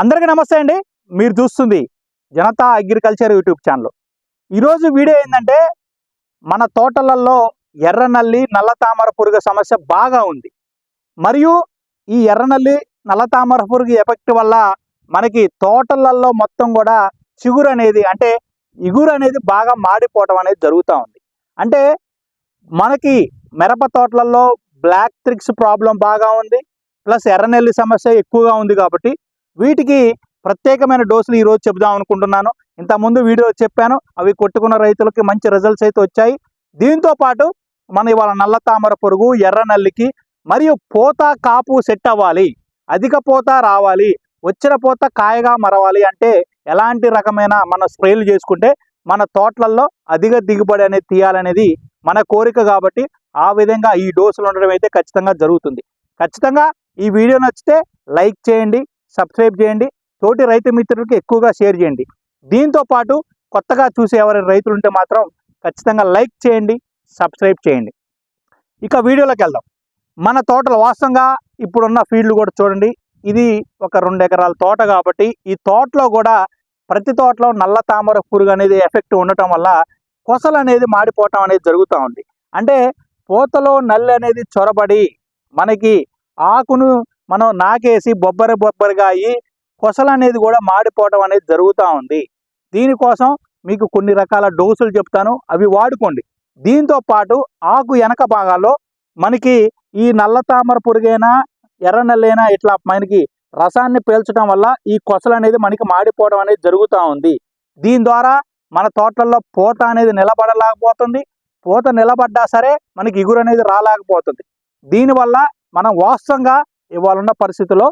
అందరికీ నమస్తే అండి. మీరు చూస్తుంది జనతా అగ్రికల్చర్ యూట్యూబ్ ఛానల్. ఈరోజు వీడియో ఏంటంటే మన తోటలలో ఎర్రనల్లి నల్ల తామర పురుగు సమస్య బాగా ఉంది. మరియు ఈ ఎర్రనల్లి నల్ల తామర పురుగు ఎఫెక్ట్ వల్ల మనకి తోటలలో మొత్తం కూడా చిగురు అనేది అంటే ఇగురు అనేది బాగా మాడిపోవటం అనేది జరుగుతూ ఉంది. అంటే మనకి మిరప తోటలలో బ్లాక్ త్రిక్స్ ప్రాబ్లం బాగా ఉంది. ప్లస్ ఎర్రనెల్లి సమస్య ఎక్కువగా ఉంది కాబట్టి వీటికి ప్రత్యేకమైన డోసులు ఈరోజు చెబుదాం అనుకుంటున్నాను. ఇంతకుముందు వీడియో చెప్పాను అవి కొట్టుకున్న రైతులకి మంచి రిజల్ట్స్ అయితే వచ్చాయి. దీంతో పాటు మన ఇవాళ నల్ల తామర పురుగు ఎర్ర నల్లికి మరియు పోత కాపు సెట్ అవ్వాలి. అధిక పూత రావాలి. వచ్చిన పూత కాయగా మరవాలి అంటే ఎలాంటి రకమైన మన స్ప్రేలు చేసుకుంటే మన తోటలలో అధిక దిగుబడి అనేది తీయాలనేది మన కోరిక కాబట్టి ఆ విధంగా ఈ డోసులు ఉండడం అయితే ఖచ్చితంగా జరుగుతుంది. ఖచ్చితంగా ఈ వీడియో నచ్చితే లైక్ చేయండి సబ్స్క్రైబ్ చేయండి. తోటి రైతు మిత్రులకి ఎక్కువగా షేర్ చేయండి. దీంతో పాటు కొత్తగా చూసే ఎవరైనా రైతులు ఉంటే మాత్రం ఖచ్చితంగా లైక్ చేయండి సబ్స్క్రైబ్ చేయండి. ఇక వీడియోలోకి వెళ్దాం. మన తోటలు వాస్తవంగా ఇప్పుడున్న ఫీల్డ్ కూడా చూడండి. ఇది ఒక రెండు ఎకరాల తోట కాబట్టి ఈ తోటలో కూడా ప్రతి తోటలో నల్ల తామర పురుగు అనేది ఎఫెక్ట్ ఉండటం వల్ల కొసలు అనేది మాడిపోవటం అనేది జరుగుతూ ఉంది. అంటే పూతలో నల్లి అనేది చొరబడి మనకి ఆకును మనం నాకేసి బొబ్బరి బొబ్బరిగా అయ్యి కొసలు అనేది కూడా మాడిపోవడం అనేది జరుగుతూ ఉంది. దీనికోసం మీకు కొన్ని రకాల డోసులు చెప్తాను. అవి వాడుకోండి. దీంతో పాటు ఆకు వెనక భాగాల్లో మనకి ఈ నల్ల తామర పురుగైనా ఎర్ర నల్లైనా ఇట్లా మనకి రసాన్ని పీల్చడం వల్ల ఈ కొసలు అనేది మనకి మాడిపోవడం అనేది జరుగుతూ ఉంది. దీని ద్వారా మన తోటల్లో పూత అనేది నిలబడలేకపోతుంది. పూత నిలబడ్డా సరే మనకి ఇగురు అనేది రాలేకపోతుంది. దీనివల్ల మనం వాస్తవంగా ఇవాళ ఉన్న పరిస్థితుల్లో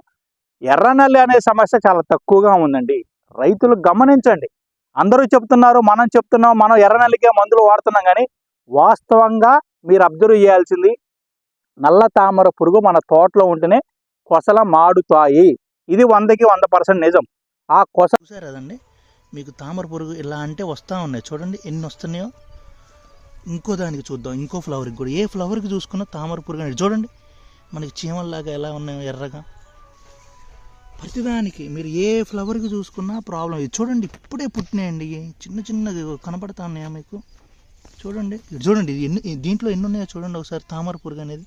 ఎర్రనల్లి అనే సమస్య చాలా తక్కువగా ఉందండి. రైతులు గమనించండి. అందరూ చెప్తున్నారు మనం చెప్తున్నాం మనం ఎర్రనల్లికే మందులు వాడుతున్నాం కానీ వాస్తవంగా మీరు అబ్జర్వ్ చేయాల్సింది నల్ల తామర పురుగు మన తోటలో ఉంటేనే కొసల మాడుతాయి. ఇది వందకి వంద పర్సెంట్ నిజం. ఆ కొస చూసారదండి మీకు తామర పురుగు ఇలా అంటే వస్తూ ఉన్నాయి. చూడండి ఎన్ని వస్తున్నాయో. ఇంకో దానికి చూద్దాం. ఇంకో ఫ్లవర్కి కూడా. ఏ ఫ్లవర్కి చూసుకున్నా తామర పురుగు అనేది. చూడండి. మనకి చీమల్లాగా ఎలా ఉన్నాయో ఎర్రగా. ప్రతిదానికి మీరు ఏ ఫ్లవర్కి చూసుకున్నా ప్రాబ్లం ఇది చూడండి ఇప్పుడే పుట్టినాయండి. చిన్న చిన్నగా కనపడతా ఉన్నాయా మీకు? చూడండి ఇది చూడండి ఇది ఎన్ని దీంట్లో ఎన్ని ఉన్నాయో చూడండి ఒకసారి. తామర పురుగు అనేది.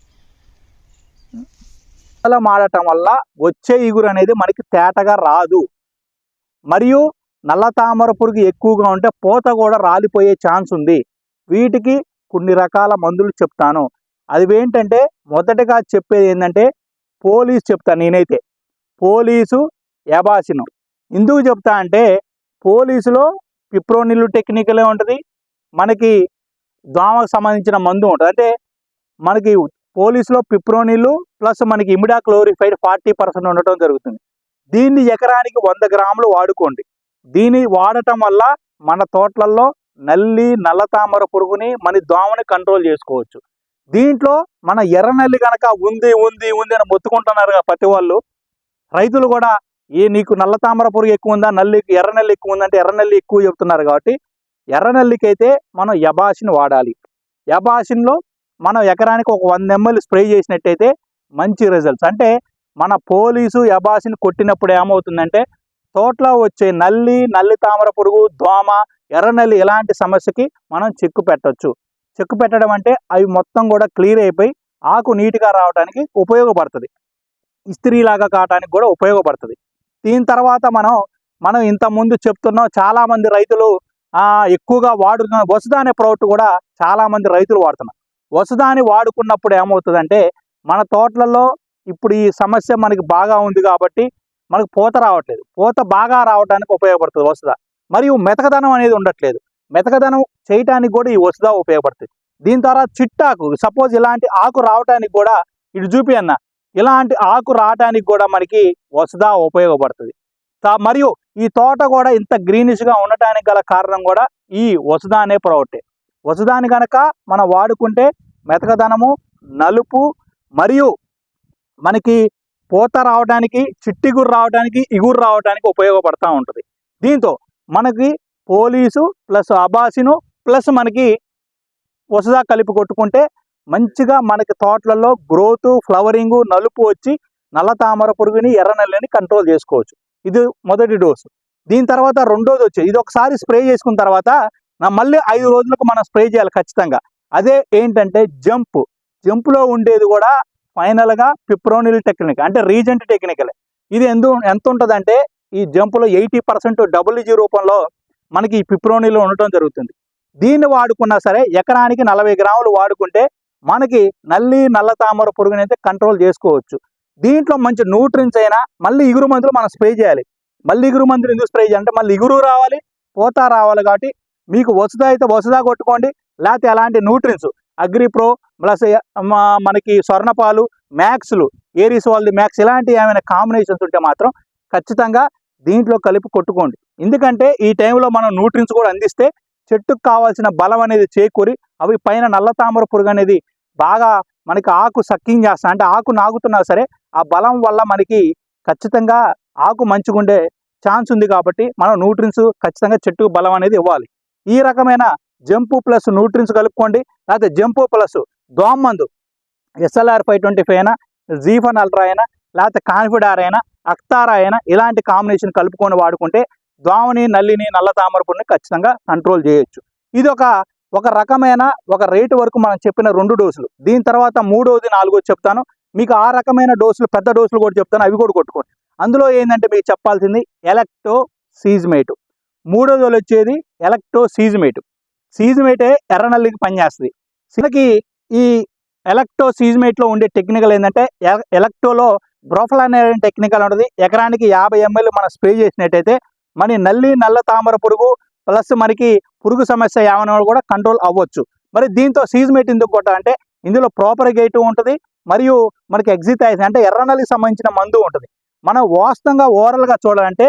అలా మాడటం వల్ల వచ్చే ఇగురు అనేది మనకి తేటగా రాదు. మరియు నల్ల తామర పురుగు ఎక్కువగా ఉంటే పూత కూడా రాలిపోయే ఛాన్స్ ఉంది. వీటికి కొన్ని రకాల మందులు చెప్తాను. అది ఏంటంటే మొదటగా చెప్పేది ఏంటంటే పోలీస్ చెప్తాను నేనైతే. పోలీసు యాబాసిను. ఎందుకు చెప్తా అంటే పోలీసులో పిప్రోనిల్లు టెక్నికలే ఉంటుంది. మనకి దోమకు సంబంధించిన మందు ఉంటుంది. అంటే మనకి పోలీసులో పిప్రోనిల్లు ప్లస్ మనకి ఇమిడా క్లోరిఫైడ్ ఫార్టీ పర్సెంట్ ఉండటం జరుగుతుంది. దీన్ని ఎకరానికి వంద గ్రాములు వాడుకోండి. దీన్ని వాడటం వల్ల మన తోటలలో నల్లి నల్ల తామర పురుగుని మన దోమని కంట్రోల్ చేసుకోవచ్చు. దీంట్లో మన ఎర్రనల్లి కనుక ఉంది ఉంది ఉంది అని మొత్తుకుంటున్నారు ప్రతి వాళ్ళు రైతులు కూడా ఏ నీకు నల్ల తామర పురుగు ఎక్కువ ఉందా నల్లి ఎర్రనల్లి ఎక్కువ ఉందంటే ఎర్రనల్లి ఎక్కువ చెప్తున్నారు కాబట్టి ఎర్రనల్లికి అయితే మనం యబాసిన్ వాడాలి. యబాసిన్లో మనం ఎకరానికి ఒక వంద ఎంఎల్ స్ప్రే చేసినట్టయితే మంచి రిజల్ట్స్ అంటే మన పోలీసు యబాసిన్ కొట్టినప్పుడు ఏమవుతుందంటే తోటలో వచ్చే నల్లి నల్లి తామర పురుగు దోమ ఎర్రనల్లి ఇలాంటి సమస్యకి మనం చెక్కు పెట్టవచ్చు చెక్కు పెట్టడం అంటే అవి మొత్తం కూడా క్లియర్ అయిపోయి ఆకు నీట్గా రావడానికి ఉపయోగపడుతుంది. ఇస్త్రీలాగా కావడానికి కూడా ఉపయోగపడుతుంది. దీని తర్వాత మనం మనం ఇంత ముందు చెప్తున్నాం చాలామంది రైతులు ఎక్కువగా వాడుతున్న వసుదా అనే ప్రోడక్ట్ కూడా చాలామంది రైతులు వాడుతున్నారు. వసుదాని వాడుకున్నప్పుడు ఏమవుతుందంటే మన తోటలలో ఇప్పుడు ఈ సమస్య మనకి బాగా ఉంది కాబట్టి మనకు పూత రావట్లేదు. పూత బాగా రావడానికి ఉపయోగపడుతుంది వసుద మరియు మెతకదనం అనేది ఉండట్లేదు. మెతకదనం చేయటానికి కూడా ఈ వసుదా ఉపయోగపడుతుంది. దీని ద్వారా చిట్టాకు సపోజ్ ఇలాంటి ఆకు రావటానికి కూడా ఇటు చూపి అన్న ఇలాంటి ఆకు రావటానికి కూడా మనకి వసుదా ఉపయోగపడుతుంది. మరియు ఈ తోట కూడా ఇంత గ్రీనిష్గా ఉండటానికి గల కారణం కూడా ఈ వసుదా అనే ప్రోడక్టే వసుదాని కనుక మనం వాడుకుంటే మెతకదనము నలుపు మరియు మనకి పూత రావడానికి చిట్టిగురు రావడానికి ఇగురు రావడానికి ఉపయోగపడతా ఉంటుంది. దీంతో మనకి పోలీసు ప్లస్ అబాసిను ప్లస్ మనకి వసదా కలిపి కొట్టుకుంటే మంచిగా మనకి తోటలలో గ్రోత్ ఫ్లవరింగ్ నలుపు వచ్చి నల్ల తామర పురుగుని ఎర్ర నల్లని కంట్రోల్ చేసుకోవచ్చు. ఇది మొదటి డోసు. దీని తర్వాత రెండోది వచ్చేది ఇది ఒకసారి స్ప్రే చేసుకున్న తర్వాత మళ్ళీ ఐదు రోజులకు మనం స్ప్రే చేయాలి ఖచ్చితంగా. అదే ఏంటంటే జంప్. జంప్లో ఉండేది కూడా ఫైనల్గా పిప్రోనిల్ టెక్నిక్ అంటే రీజెంట్ టెక్నికల్. ఇది ఎందు ఎంత ఉంటుందంటే ఈ జంపులో ఎయిటీ పర్సెంట్ డబుల్ జీ రూపంలో మనకి ఈ పిప్రోనిలో ఉండటం జరుగుతుంది. దీన్ని వాడుకున్నా సరే ఎకరానికి నలభై గ్రాములు వాడుకుంటే మనకి నల్లి నల్ల తామర పురుగుని అయితే కంట్రోల్ చేసుకోవచ్చు. దీంట్లో మంచి న్యూట్రిన్స్ అయినా మళ్ళీ ఇగురు మందులు మనం స్ప్రే చేయాలి. మళ్ళీ ఇగురు మందులు ఎందుకు స్ప్రే చేయాలంటే మళ్ళీ ఇగురు రావాలి పోతా రావాలి కాబట్టి మీకు వసుదా అయితే వసుదా కొట్టుకోండి లేకపోతే అలాంటి న్యూట్రిన్స్ అగ్రి ప్రో ప్లస్ మనకి స్వర్ణపాలు మ్యాక్స్లు ఏరీస్ వాళ్ళది మ్యాక్స్ ఇలాంటి ఏమైనా కాంబినేషన్స్ ఉంటే మాత్రం ఖచ్చితంగా దీంట్లో కలిపి కొట్టుకోండి. ఎందుకంటే ఈ టైంలో మనం న్యూట్రిన్స్ కూడా అందిస్తే చెట్టుకు కావాల్సిన బలం అనేది చేకూరి అవి పైన నల్ల తామర పురుగు అనేది బాగా మనకి ఆకు సక్కింగ్ చేస్తా అంటే ఆకు నాగుతున్నా సరే ఆ బలం వల్ల మనకి ఖచ్చితంగా ఆకు మంచిగుండే ఛాన్స్ ఉంది కాబట్టి మనం న్యూట్రిన్స్ ఖచ్చితంగా చెట్టుకు బలం అనేది ఇవ్వాలి. ఈ రకమైన జంపు ప్లస్ న్యూట్రిన్స్ కలుపుకోండి లేకపోతే జంపు ప్లస్ దోమ మందు ఎస్ఎల్ఆర్ ఫైవ్ ట్వంటీ ఫైవ్ అయినా జీఫన్ అల్ట్రా అయినా లేకపోతే కాన్ఫిడార్ అయినా అక్తారాయన ఇలాంటి కాంబినేషన్ కలుపుకొని వాడుకుంటే దోమని నల్లిని నల్ల తామరపుని ఖచ్చితంగా కంట్రోల్ చేయొచ్చు. ఇది ఒక ఒక రకమైన ఒక రేటు వరకు మనం చెప్పిన రెండు డోసులు దీని తర్వాత మూడోది నాలుగోది చెప్తాను. మీకు ఆ రకమైన డోసులు పెద్ద డోసులు కూడా చెప్తాను. అవి కూడా కొట్టుకోండి. అందులో ఏంటంటే మీకు చెప్పాల్సింది ఎలక్టో సీజ్మేటు మూడోది వచ్చేది ఎలక్టో సీజ్మేటు సీజ్మేటే ఎర్రనల్లికి పనిచేస్తుంది. సిలకి ఈ ఎలక్టో సీజ్మేట్లో ఉండే టెక్నికల్ ఏంటంటే ఎలక్టోలో బ్రోఫల్ అనే టెక్నికల్ ఉంటుంది. ఎకరానికి యాభై ఎంఎల్ మనం స్ప్రే చేసినట్టయితే మన నల్లి నల్ల తామర పురుగు ప్లస్ మనకి పురుగు సమస్య ఏమైనా కూడా కంట్రోల్ అవ్వచ్చు. మరి దీంతో సీజ్మేట్ ఎందుకు కొట్టాలంటే ఇందులో ప్రాపర్ గేట్ ఉంటుంది. మరియు మనకి ఎగ్జిటైజ్ అంటే ఎర్రనల్లికి సంబంధించిన మందు ఉంటుంది. మనం వాస్తవంగా ఓవరాల్గా చూడాలంటే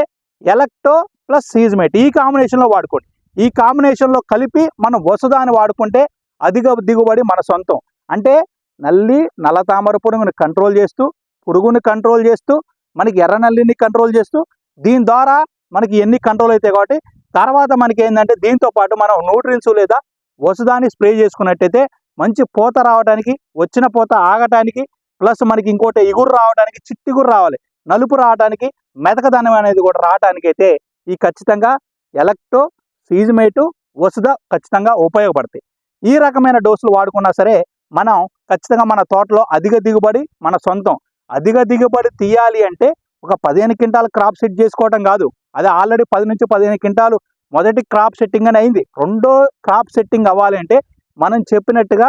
ఎలక్టో ప్లస్ సీజ్మేట్ ఈ కాంబినేషన్లో వాడుకోండి. ఈ కాంబినేషన్లో కలిపి మనం వసుదాన్ని వాడుకుంటే అధిక దిగుబడి మన సొంతం. అంటే నల్లి నల్ల తామర పురుగుని కంట్రోల్ చేస్తూ పురుగుని కంట్రోల్ చేస్తూ మనకి ఎర్ర నల్లిని కంట్రోల్ చేస్తూ దీని ద్వారా మనకి ఎన్ని కంట్రోల్ అవుతాయి కాబట్టి తర్వాత మనకి ఏంటంటే దీంతో పాటు మనం న్యూట్రిన్స్ లేదా వసుదాన్ని స్ప్రే చేసుకున్నట్టయితే మంచి పూత రావడానికి వచ్చిన పూత ఆగటానికి ప్లస్ మనకి ఇంకోటి ఇగురు రావడానికి చిట్టిగురు రావాలి. నలుపు రావడానికి మెతకదనం అనేది కూడా రావడానికి అయితే ఈ ఖచ్చితంగా ఎలక్టో సీజమేటు వసుద ఖచ్చితంగా ఉపయోగపడతాయి. ఈ రకమైన డోసులు వాడుకున్నా సరే మనం ఖచ్చితంగా మన తోటలో అధిక దిగుబడి మన సొంతం. అధిక దిగుబడి తీయాలి అంటే ఒక పదిహేను క్వింటాలు క్రాప్ సెట్ చేసుకోవటం కాదు. అది ఆల్రెడీ పది నుంచి పదిహేను క్వింటాలు మొదటి క్రాప్ సెట్టింగ్ అని అయింది. రెండో క్రాప్ సెట్టింగ్ అవ్వాలి అంటే మనం చెప్పినట్టుగా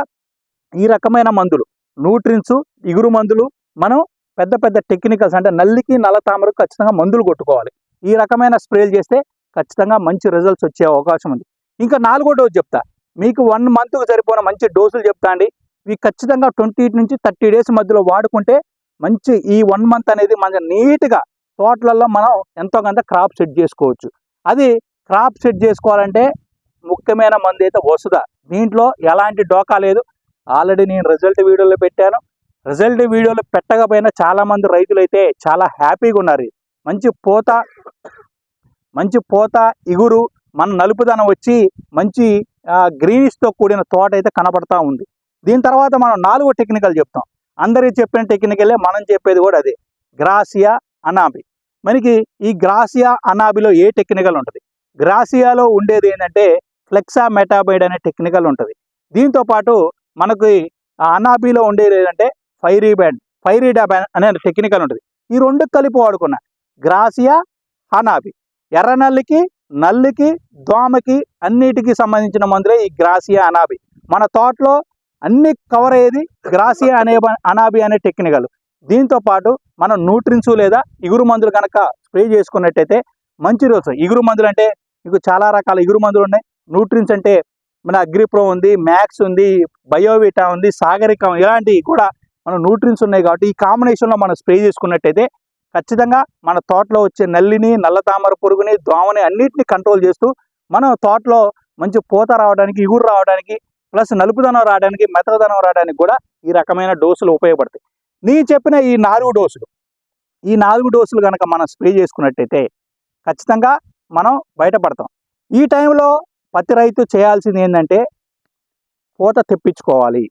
ఈ రకమైన మందులు న్యూట్రిన్స్ ఇగురు మందులు మనం పెద్ద పెద్ద టెక్నికల్స్ అంటే నల్లికి నల్ల తామరకు ఖచ్చితంగా మందులు కొట్టుకోవాలి. ఈ రకమైన స్ప్రేలు చేస్తే ఖచ్చితంగా మంచి రిజల్ట్స్ వచ్చే అవకాశం ఉంది. ఇంకా నాలుగో డోస్ చెప్తా. మీకు వన్ మంత్కు సరిపోయిన మంచి డోసులు చెప్తా అండి. ఇవి ఖచ్చితంగా ట్వంటీ నుంచి థర్టీ డేస్ మధ్యలో వాడుకుంటే మంచి ఈ వన్ మంత్ అనేది మన నీట్గా తోటలలో మనం ఎంతో కొంత క్రాప్ సెట్ చేసుకోవచ్చు. అది క్రాప్ సెట్ చేసుకోవాలంటే ముఖ్యమైన మంది అయితే వసుద దీంట్లో ఎలాంటి డోకా లేదు. ఆల్రెడీ నేను రిజల్ట్ వీడియోలో పెట్టాను. రిజల్ట్ వీడియోలో పెట్టకపోయినా చాలామంది రైతులు అయితే చాలా హ్యాపీగా ఉన్నారు. మంచి పోత మంచి పోత ఇగురు మన నలుపుదనం వచ్చి మంచి గ్రీనిష్తో కూడిన తోట అయితే కనపడతా ఉంది. దీని తర్వాత మనం నాలుగో టెక్నికల్ చెప్తాం. అందరికి చెప్పిన టెక్నికలే మనం చెప్పేది కూడా అదే. గ్రాసియా అనాబి మనకి ఈ గ్రాసియా అనాబిలో ఏ టెక్నికల్ ఉంటుంది? గ్రాసియాలో ఉండేది ఏంటంటే ఫ్లెక్సా మెటాబైడ్ అనే టెక్నికల్ ఉంటుంది. దీంతో పాటు మనకి అనాబిలో ఉండేది ఏంటంటే ఫైరీ బ్యాండ్ ఫైరీ డాబ్ అనే టెక్నికల్ ఉంటుంది. ఈ రెండు కలిపి వాడుకున్న గ్రాసియా హనాబి ఎర్ర నల్లికి నల్లికి దోమకి అన్నిటికీ సంబంధించిన మందులే ఈ గ్రాసియా అనాబి మన తోటలో అన్ని కవర్ అయ్యేది గ్రాసియా అనే అనాబి అనే టెక్నికల్ దీంతో పాటు మనం న్యూట్రిన్స్ లేదా ఇగురు మందులు కనుక స్ప్రే చేసుకున్నట్టయితే మంచి రోజు. ఇగురు మందులు అంటే మీకు చాలా రకాల ఇగురు మందులు ఉన్నాయి. న్యూట్రిన్స్ అంటే మన అగ్రిప్రో ఉంది మ్యాక్స్ ఉంది బయోవిటా ఉంది సాగరిక ఇలాంటివి కూడా మన న్యూట్రిన్స్ ఉన్నాయి కాబట్టి ఈ కాంబినేషన్లో మనం స్ప్రే చేసుకున్నట్టయితే ఖచ్చితంగా మన తోటలో వచ్చే నల్లిని నల్ల తామర పురుగుని దోమని అన్నిటిని కంట్రోల్ చేస్తూ మనం తోటలో మంచి పూత రావడానికి ఇగురు రావడానికి ప్లస్ నలుపుదనం రావడానికి మెతకదనం రావడానికి కూడా ఈ రకమైన డోసులు ఉపయోగపడతాయి. నీ చెప్పిన ఈ నాలుగు డోసులు ఈ నాలుగు డోసులు కనుక మనం స్ప్రే చేసుకున్నట్టయితే ఖచ్చితంగా మనం బయటపడతాం. ఈ టైంలో పత్తి రైతు చేయాల్సింది ఏంటంటే పూత తెప్పించుకోవాలి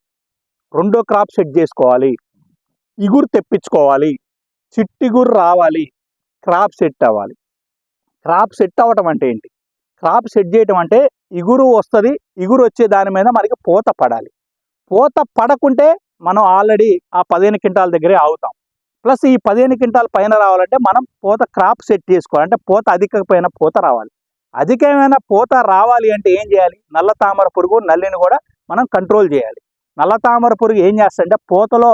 రెండో క్రాప్ సెట్ చేసుకోవాలి ఇగురు తెప్పించుకోవాలి చిట్టిగురు రావాలి క్రాప్ సెట్ అవ్వాలి. క్రాప్ సెట్ అవ్వటం అంటే ఏంటి? క్రాప్ సెట్ చేయటం అంటే ఇగురు వస్తుంది ఇగురు వచ్చే దాని మీద మనకి పూత పడాలి. పూత పడకుంటే మనం ఆల్రెడీ ఆ పదిహేను క్వింటాల దగ్గరే ఆగుతాం. ప్లస్ ఈ పదిహేను క్వింటాల పైన రావాలంటే మనం పూత క్రాప్ సెట్ చేసుకోవాలి. అంటే పూత అధికమైన పూత రావాలి. అధికమైన పూత రావాలి అంటే ఏం చేయాలి? నల్ల తామర పురుగు నల్లిని కూడా మనం కంట్రోల్ చేయాలి. నల్ల తామర పురుగు ఏం చేస్తాడంటే పూతలో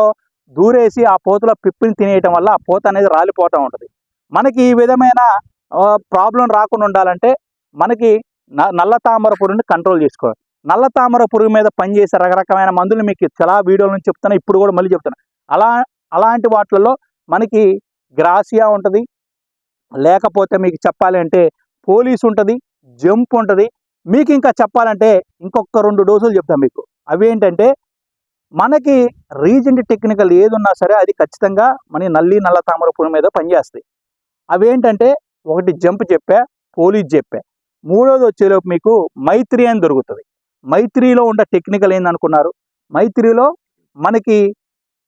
దూరేసి ఆ పూతలో పిప్పిని తినేయటం వల్ల ఆ పూత అనేది రాలిపోతూ ఉంటుంది. మనకి ఈ విధమైన ప్రాబ్లం రాకుండా ఉండాలంటే మనకి నల్ల తామర పురుగుని కంట్రోల్ చేసుకోవాలి నల్ల తామర పురుగు మీద పనిచేసే రకరకమైన మందులు మీకు చాలా వీడియోల నుంచి చెప్తాను ఇప్పుడు కూడా మళ్ళీ చెప్తాను అలా అలాంటి వాటిలలో మనకి గ్రాసియా ఉంటుంది. లేకపోతే మీకు చెప్పాలి అంటే పోలీస్ ఉంటుంది జంప్ ఉంటుంది. మీకు ఇంకా చెప్పాలంటే ఇంకొక రెండు డోసులు చెప్తాను మీకు. అవి ఏంటంటే మనకి రీజెంట్ టెక్నికల్ ఏదున్నా సరే అది ఖచ్చితంగా మన నల్లి నల్ల తామర పురుగు మీద పనిచేస్తాయి. అవి ఏంటంటే ఒకటి జంప్ చెప్పా పోలీస్ చెప్పా. మూడోది వచ్చేలోపు మీకు మైత్రి అని దొరుకుతుంది. మైత్రిలో ఉండే టెక్నికల్ ఏందనుకున్నారు? మైత్రిలో మనకి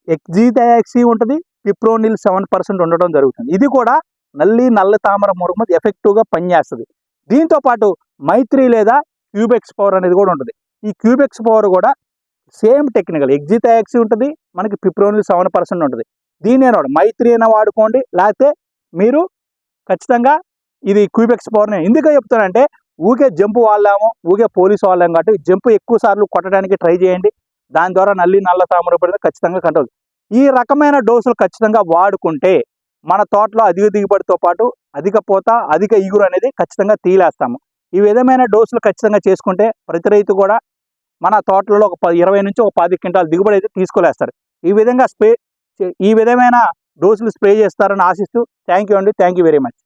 ఎక్జిథయాక్సీ ఉంటుంది పిప్రోనిల్ సెవెన్ పర్సెంట్ ఉండడం జరుగుతుంది. ఇది కూడా నల్లి నల్ల తామర మురుగు మీద ఎఫెక్టివ్గా పనిచేస్తుంది. దీంతో పాటు మైత్రి లేదా క్యూబెక్స్ పవర్ అనేది కూడా ఉంటుంది. ఈ క్యూబెక్స్ పవర్ కూడా సేమ్ టెక్నికల్ ఎగ్జిథయాక్సీ ఉంటుంది మనకి పిప్రోనిల్ సెవెన్ పర్సెంట్ ఉంటుంది. దీని వాడు మైత్రి అయినా వాడుకోండి లేకపోతే మీరు ఖచ్చితంగా ఇది క్యూబెక్స్ పవర్నే ఎందుకు చెప్తానంటే ఊకే జంప్ వాడలేము ఊకే పోలీస్ వాళ్ళాము కాబట్టి జంప్ ఎక్కువ సార్లు కొట్టడానికి ట్రై చేయండి. దాని ద్వారా నల్లి నల్ల తామర పడితే ఖచ్చితంగా కంట్రోల్. ఈ రకమైన డోసులు ఖచ్చితంగా వాడుకుంటే మన తోటలో అధిక దిగుబడితో పాటు అధిక పూత అధిక ఇగురు అనేది ఖచ్చితంగా తీలేస్తాము. ఈ విధమైన డోసులు ఖచ్చితంగా చేసుకుంటే ప్రతి రైతు కూడా మన తోటలలో ఒక పది ఇరవై నుంచి ఒక పది క్వింటాల దిగుబడి అయితే తీసుకోలేస్తారు. ఈ విధంగా స్ప్రే ఈ విధమైన డోసులు స్ప్రే చేస్తారని ఆశిస్తూ థ్యాంక్ యూ అండి. Thank you very much.